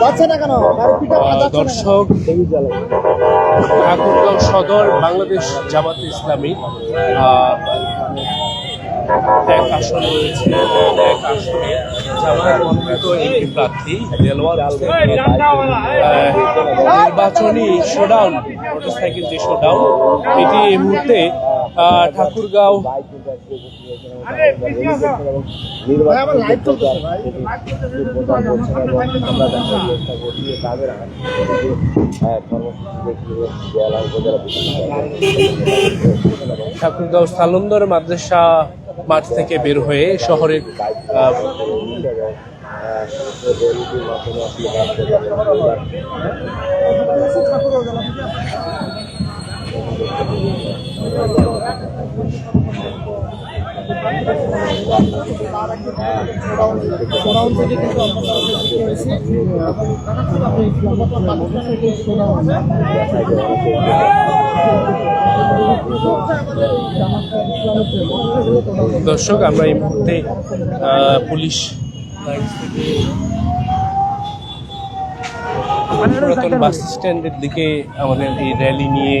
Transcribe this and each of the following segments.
যাচ্ছে না কেন? দর্শক ঠাকুরগাঁও সদর বাংলাদেশ জামাত ইসলামী এক আসন রয়েছে এক আসনে মনোনীত এমপি প্রার্থী দেলোয়ার নির্বাচনী শোডাউন মোটরসাইকেল যে শোডাউন এটি এই মুহূর্তে ঠাকুরগাঁও। ঠাকুরগাঁও সালন্দর মাদ্রাসা মাঠ থেকে বের হয়ে শহরে আহ, গোডাউন থেকে কিন্তু। দর্শক আমরা এই মুহূর্তে পুলিশ পুরাতন বাস স্ট্যান্ডের দিকে আমাদের এই র্যালি নিয়ে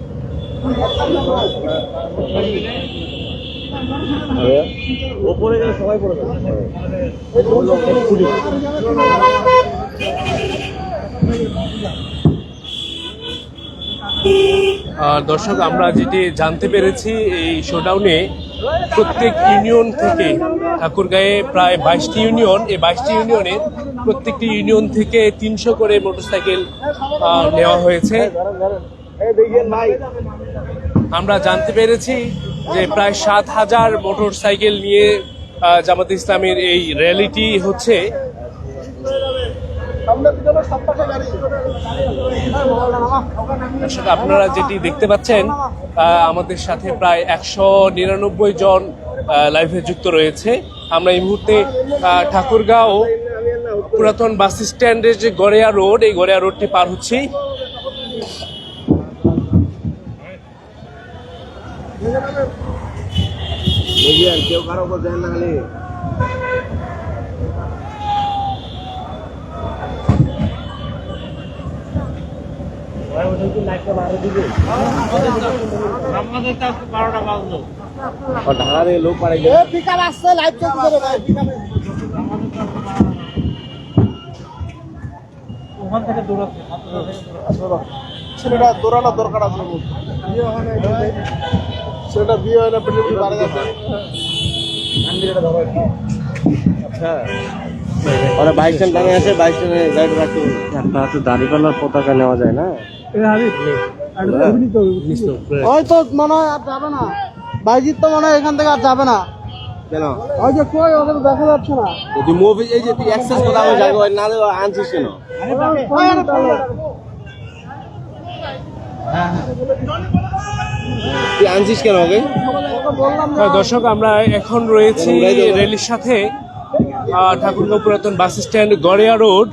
দর্শক, আমরা যেটি জানতে পেরেছি, এই শোডাউনে প্রত্যেক ইউনিয়ন থেকে ঠাকুরগাঁয়ে প্রায় বাইশটি ইউনিয়ন, এই বাইশটি ইউনিয়নের প্রত্যেকটি ইউনিয়ন থেকে তিনশো করে মোটরসাইকেল নেওয়া হয়েছে। আমরা জানতে পেরেছি যে প্রায় সাত হাজার মোটর সাইকেল নিয়ে জামাত ইসলামের এই র্যালিটি হচ্ছে। আপনারা যেটি দেখতে পাচ্ছেন আমাদের সাথে প্রায় একশো নিরানব্বই জন লাইভে যুক্ত রয়েছে। আমরা এই মুহূর্তে ঠাকুরগাঁও পুরাতন বাস স্ট্যান্ডের যে গড়িয়া রোড, এই গড়িয়া রোডটি পার হচ্ছি। দেখেন কেউ কারও উপর দেন না খালি। ঢাকা থেকে লোক পাড়ে এ, pick up আসছে, live চলতেছে রে ভাই, pick up এ। ছেলেটা দৌড়ানোর দরকার আছে। ওর। বিয়ে হয় না, এটা দেখ। ছেলেটা বিয়ে হয়। না পেটে মারা যাচ্ছে আচ্ছা ওরা বাইক স্ট্যান্ড টানে আছে বাইক স্ট্যান্ডে গাড়ি রাখতে একটা দাঁড়িপাল্লার পতাকা নেওয়া যায় না? ওই তো মনে হয় আর যাবে না। বাইজিৎ তো মনে হয় এখান থেকে আর যাবে না। কেন? ওই যে কই ওদের দেখা যাচ্ছে না। তুই মুভি এই যে তুই অ্যাক্সেস কথা আমি জায়গা না আনছিস কেন? তুই আনছিস কেন ওকে? হ্যাঁ, দর্শক আমরা এখন রয়েছি রেলের সাথে ঠাকুরগাঁও পুরাতন bus stand Goriya road.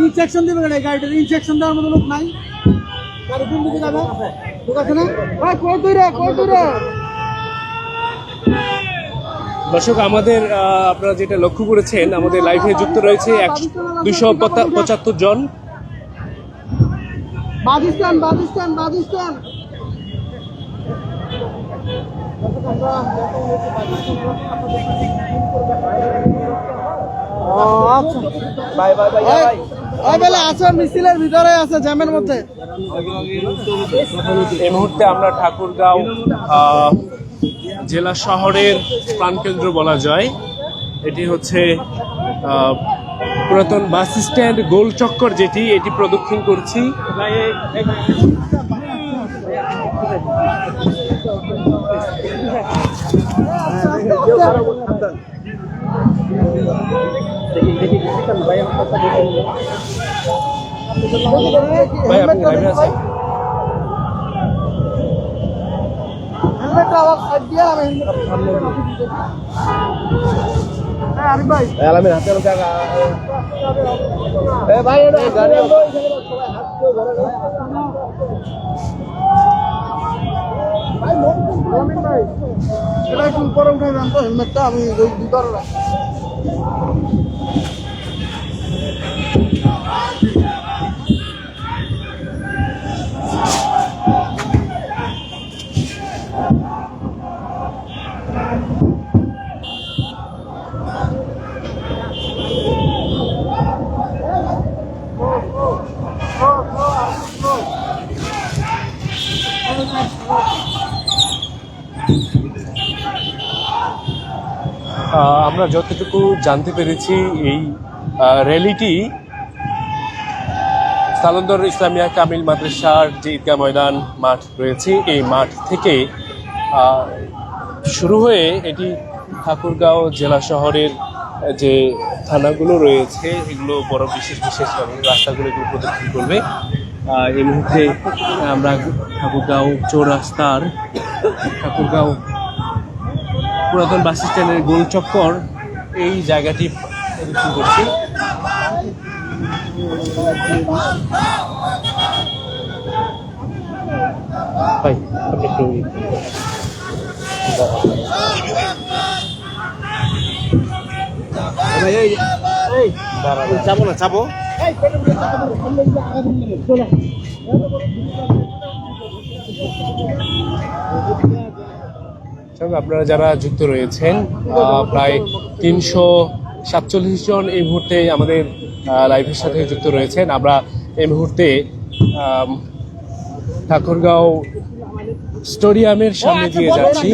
Injection দিবে এই গাড়িটার? ইনজেকশন দেওয়ার মতো লোক নাই। গাড়ি কোন দিকে যাবে? লোক আছে না? ভাই কই তুই রে কই তুই রে দর্শক আমাদের আপনারা যেটা লক্ষ্য করেছেন আমাদের লাইভে যুক্ত রয়েছে দুইশো পঁচাত্তর জন। বাজিস্তান বাজিস্তান বাজিস্তান আচ্ছা। বাই বাই বাই ওই ওই বেলা আছে মিছিলের ভিতরে আছে জ্যামের মধ্যে। এই মুহূর্তে আমরা ঠাকুরগাঁও জেলা শহরের প্রাণকেন্দ্র বলা যায়। এটি হচ্ছে পুরাতন বাস স্ট্যান্ড গোল চক্কর যেটি এটি প্রদক্ষিণ করছি। ভাই আপনি লাইভে আছেন হ্যাঁ আলামের ভাই এটা একটু উপরে উঠে যান তো হেলমেটটা আমি ওই আমরা যতটুকু জানতে পেরেছি, এই র্যালিটি সালন্দর ইসলামিয়া কামিল মাদ্রাসার যে ঈদগাহ ময়দান মাঠ রয়েছে, এই মাঠ থেকে শুরু হয়ে এটি ঠাকুরগাঁও জেলা শহরের, যে থানাগুলো রয়েছে, এগুলো বড় বিশেষ বিশেষ রাস্তাগুলো এগুলো প্রদক্ষিণ করবে। এই মুহূর্তে আমরা ঠাকুরগাঁও চৌরাস্তার, ঠাকুরগাঁও পুরাতন বাস স্ট্যান্ডের গোল এই জায়গাটি প্রদর্শন করছি। ভাই আপনি একটু যাব না যাব সঙ্গে আপনারা যারা যুক্ত রয়েছেন প্রায় তিনশো সাতচল্লিশ জন এই মুহূর্তে আমাদের লাইভের সাথে যুক্ত রয়েছেন। আমরা এই মুহূর্তে ঠাকুরগাঁও স্টেডিয়ামের সামনে দিয়ে যাচ্ছি।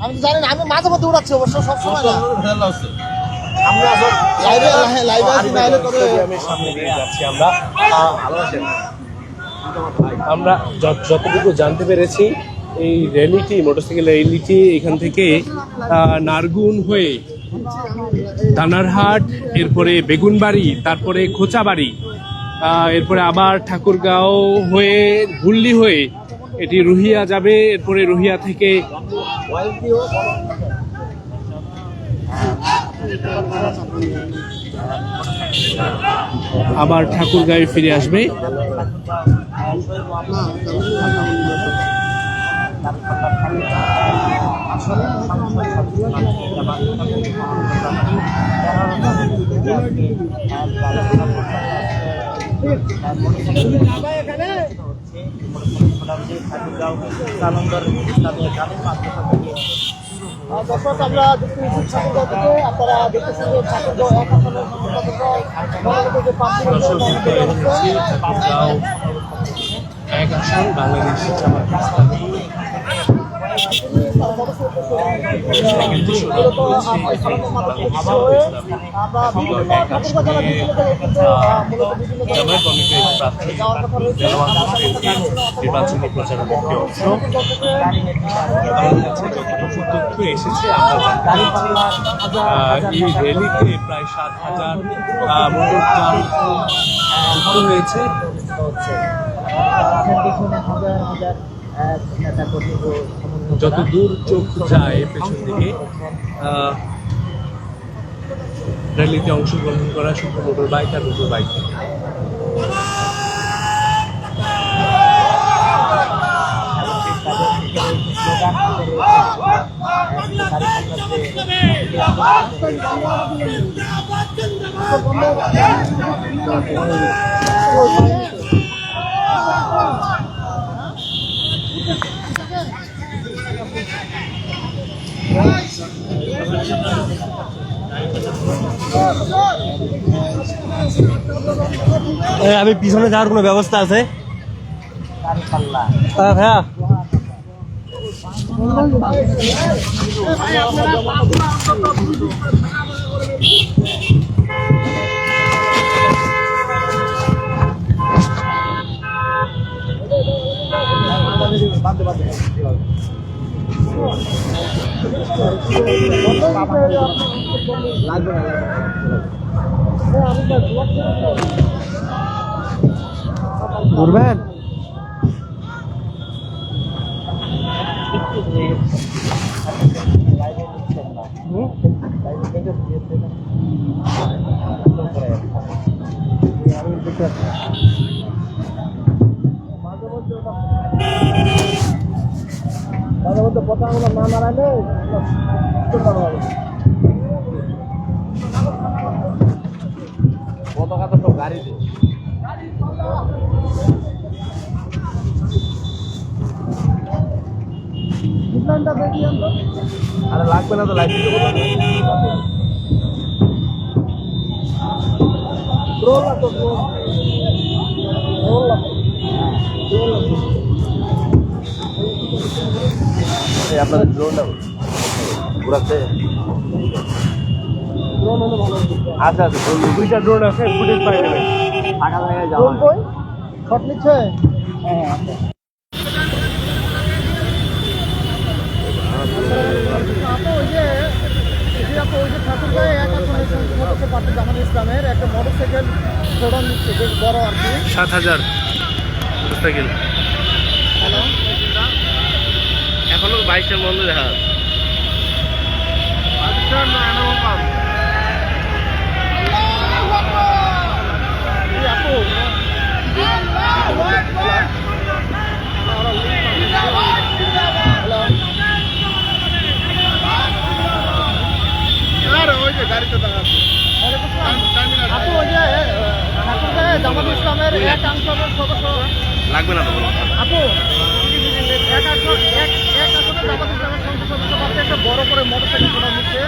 আমি তো জানি না আমি মাঝে মধ্যে উড়াচ্ছি অবশ্য সবসময় না। আমরা লাইভে লাইভে আছি নাহলে তবে সামনে দিয়ে যাচ্ছি আমরা। আমরা যত- যতটুকু জানতে পেরেছি এই র্যালিটি মোটরসাইকেল র্যালিটি এখান থেকে নারগুন হয়ে দানারহাট, এরপরে বেগুনবাড়ি, তারপরে খোঁচাবাড়ি এরপরে আবার ঠাকুরগাঁও হয়ে গুল্লি হয়ে এটি রুহিয়া যাবে, এরপরে রুহিয়া থেকে আবার ঠাকুরগাঁয়ে ফিরে আসবে। আহ, দর্শক আমরা দেখতে ঠাকুরগাঁও থেকে আপনারা বাংলাদেশ জামাত ইসলামী কিন্তু শোনা হয়েছে যে বাংলাদেশ জামাত ইসলামী ঠাকুরগাঁও এক আসনে জামায়াত কমিটির প্রার্থী দেওয়ান হোসেনকে নির্বাচনী প্রচারের একটি অংশ। তথ্য এসেছে আমরা এই র্যালিতে প্রায় সাত হাজার মোটরযান যুক্ত হয়েছে যত দূর চোখ যায় পেছন দিকে র্যালিতে অংশগ্রহণ করা শুধু মোটর বাইক আর মোটর বাইক। আমি পিছনে যাওয়ার কোনো ব্যবস্থা আছে? হ্যাঁ হ্যাঁ লাগবে না ঘুরবেন মাঝে মধ্যে পতাকাগুলো না নাড়াইলে পতাকা তো সব গাড়িতে আরে লাগবে না তো বলো রোল আছে রোল আছে আপনাদের ড্রোনটা আচ্ছা আচ্ছা ড্রোন দুইটা ড্রোন আছে ফুটেজ পাই যাবেন ফাঁকা জায়গায় যাওয়া ড্রোন শট নিচ্ছে হ্যাঁ ইসলামের একটা মোটরসাইকেল নিচ্ছে বেশ বড় আর কি সাত হাজার মোটরসাইকেল হ্যালো এখনও বাইশটার বন্ধ দেখা যাচ্ছে এই আপু হ্যালো আপু ওই যে ঠাকুরগাঁয়ে জামাত ইসলামের এক অংশের সদস্য। লাগবে না তো বলো। আপু একটা বড় করে মোটরসাইকেল ছোটা নিচ্ছে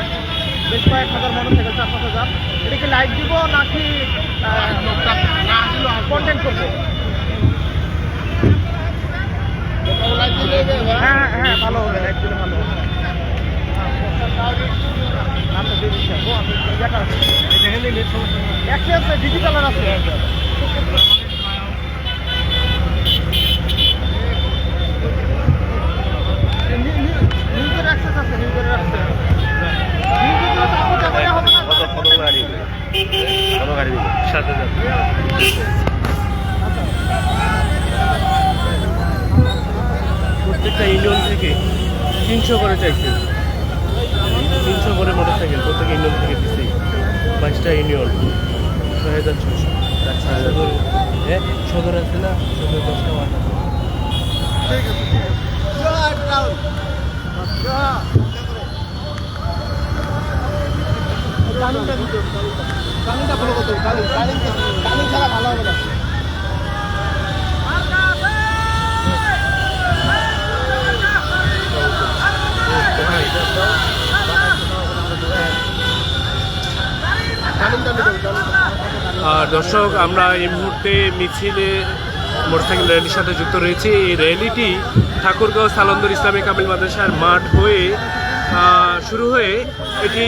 বেশ কয়েক হাজার মোটরসাইকেল চার পাঁচ হাজার এটা কি লাইট দিব নাকি কন্টেন্ট করব। হ্যাঁ হ্যাঁ ভালো হবে লাইট দিলে ভালো হবে ডিজিটাল আছে নিউজের অ্যাক্সেস আছে নিউজের অ্যাক্সেস নিউজের তো আপু যাবে হবে না কত কত গাড়ি দিবে কত গাড়ি দিবে সাত হাজার প্রত্যেকটা ইউনিয়ন থেকে তিনশো করে চাইছে তিনশো করে মোটরসাইকেল প্রত্যেক ইউনিয়ন থেকে দিচ্ছে বাইশটা ইউনিয়ন ছয় হাজার ছশো হ্যাঁ সদর আছে না সদর দশটা ওয়ার্ড আছে ভালো হবে দর্শক আমরা এই মুহূর্তে মিছিলে মোটরসাইকেল র্যালির সাথে যুক্ত রয়েছে। এই র্যালিটি ঠাকুরগাঁও সালন্দর ইসলামী কামিল মাদ্রাসার মাঠ হয়ে শুরু হয়ে এটি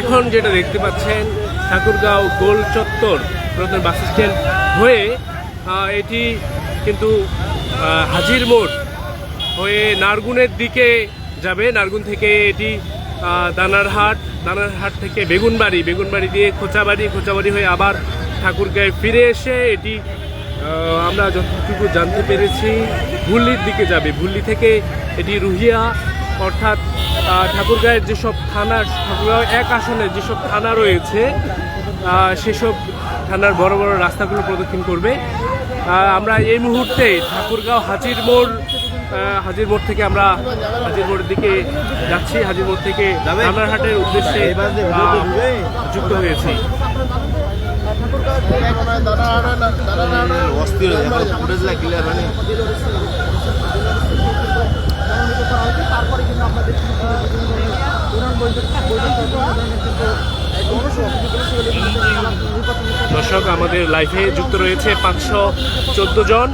এখন যেটা দেখতে পাচ্ছেন, ঠাকুরগাঁও গোল চত্বর প্রথম বাস স্ট্যান্ড হয়ে এটি কিন্তু হাজির মোড় হয়ে নারগুনের দিকে যাবে। নারগুন থেকে এটি দানারহাট দানারহাট থেকে বেগুনবাড়ি বেগুনবাড়ি দিয়ে খোঁচাবাড়ি খোঁচাবাড়ি হয়ে আবার ঠাকুরগাঁয়ে ফিরে এসে এটি আমরা যতটুকু জানতে পেরেছি, ভুল্লির দিকে যাবে। ভুল্লি থেকে এটি রুহিয়া, অর্থাৎ ঠাকুরগাঁয়ের যেসব থানা, ঠাকুরগাঁও এক আসনে যেসব থানা রয়েছে সেসব থানার বড় বড় রাস্তাগুলো প্রদক্ষিণ করবে। আমরা এই মুহূর্তে ঠাকুরগাঁও হাজির মোড় হাজির মোড় থেকে আমরা হাজির মোড়ের দিকে যাচ্ছি। হাজির মোড় থেকে রানারহাটের উদ্দেশ্যে যুক্ত হয়েছি। অস্থির হয়ে ক্লিয়ার হয়নি তারপরে কিন্তু দর্শক আমাদের লাইভে যুক্ত রয়েছে পাঁচশো চোদ্দ জন।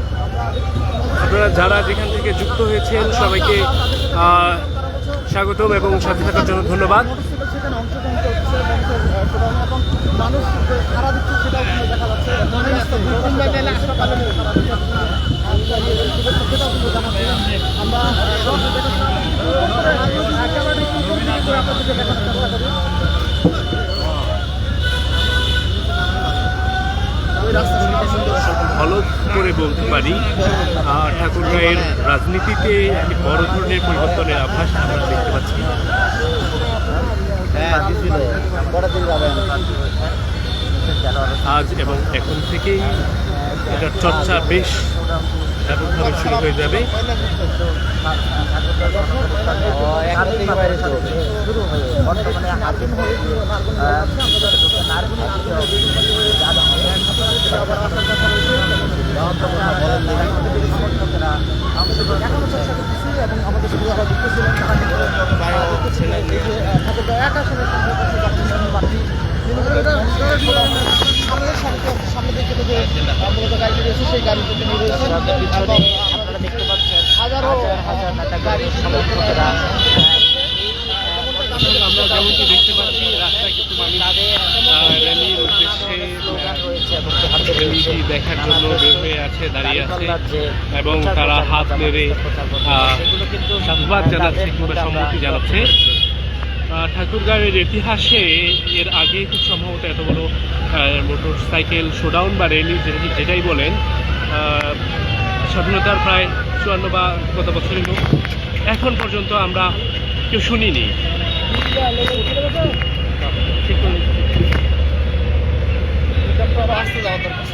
আপনারা যারা যেখান থেকে যুক্ত হয়েছেন সবাইকে স্বাগতম এবং সাথে থাকার জন্য ধন্যবাদ। মোটরসাইকেল সুন্দর করে বলতে পারি। ঠাকুরগাঁয়ের রাজনীতিতে একটি বড় ধরনের পরিবর্তনের আভাস আমরা দেখতে পাচ্ছি। হ্যাঁ আজ এবং এখন থেকেই এটার চর্চা বেশ ব্যাপকভাবে শুরু হয়ে যাবে। বর্তমানে আদিম হয়ে গিয়ে নারগুন হয়ে যাচ্ছে আমাদের নারগুন এখনও চেষ্টা করতেছি এবং আমাদের সাথে যারা যুক্ত ছিলেন তারা কিন্তু দেখতেছিলেন এই যে ঠাকুর এক আসনের সংখ্যা যাচ্ছে বাড়তি আমাদের সামনে সামনে দিকে যে মূলত গাড়ি রয়েছে সেই গাড়ি থেকে নিয়ে রয়েছে এবং আপনারা দেখতে পাচ্ছেন হাজারো হাজার গাড়ি সমর্থকরা আমরা যেমনটি দেখতে পাচ্ছি রাস্তায় কিছু মানুষ আহ, র্যালির উদ্দেশ্যে র্যালিটি দেখার জন্য বের হয়ে আছে দাঁড়িয়ে আছে এবং তারা হাত নেড়ে সাধুবাদ জানাচ্ছে কিংবা সম্মতি জানাচ্ছে। আহ, ঠাকুরগাঁয়ের ইতিহাসে এর আগে খুব সম্ভবত এত বড় মোটর সাইকেল শোডাউন বা র্যালি যেটা- যেটাই বলেন আহ, স্বাধীনতার প্রায় চুয়ান্ন বা গত বছরের এখন পর্যন্ত আমরা কেউ শুনিনি। ঠিক করে আসতে যাওয়া দরকার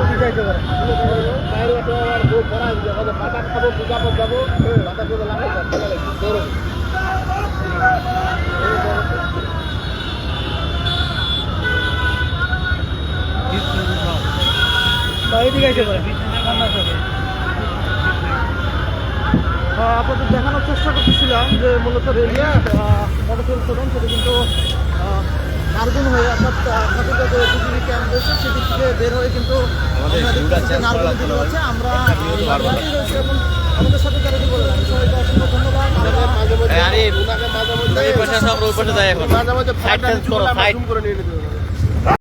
কি চাইতে পারে বাইরে একটা আমার বউ পড়া আছে আমাদের পাতা খাব পূজা পর যাব পাতা পূজা লাগাই যাচ্ছে গরম এদিকে আইতে পারে হ্যাঁ, আপনাদের দেখানোর চেষ্টা করতেছিলাম যে মূলত রেলিয়া মোটরসাইকেল শোরুম সেটা কিন্তু নারগুন হয়ে অর্থাৎ আহ, ঠাকুরগাঁ যে বিজেপি ক্যাম্প রয়েছে সেদিক থেকে বের হয়ে কিন্তু দিকে হচ্ছে আমরা নারগুনেই রয়েছে এবং আমাদের সাথে যারা কি বললেন সবাইকে অসংখ্য ধন্যবাদ। আমরা আরে ওই পাশে সব ওই পাশে যায় এখন। মাঝে মাঝে সাইড চেঞ্জ করো সাইড করে নিয়ে নিতে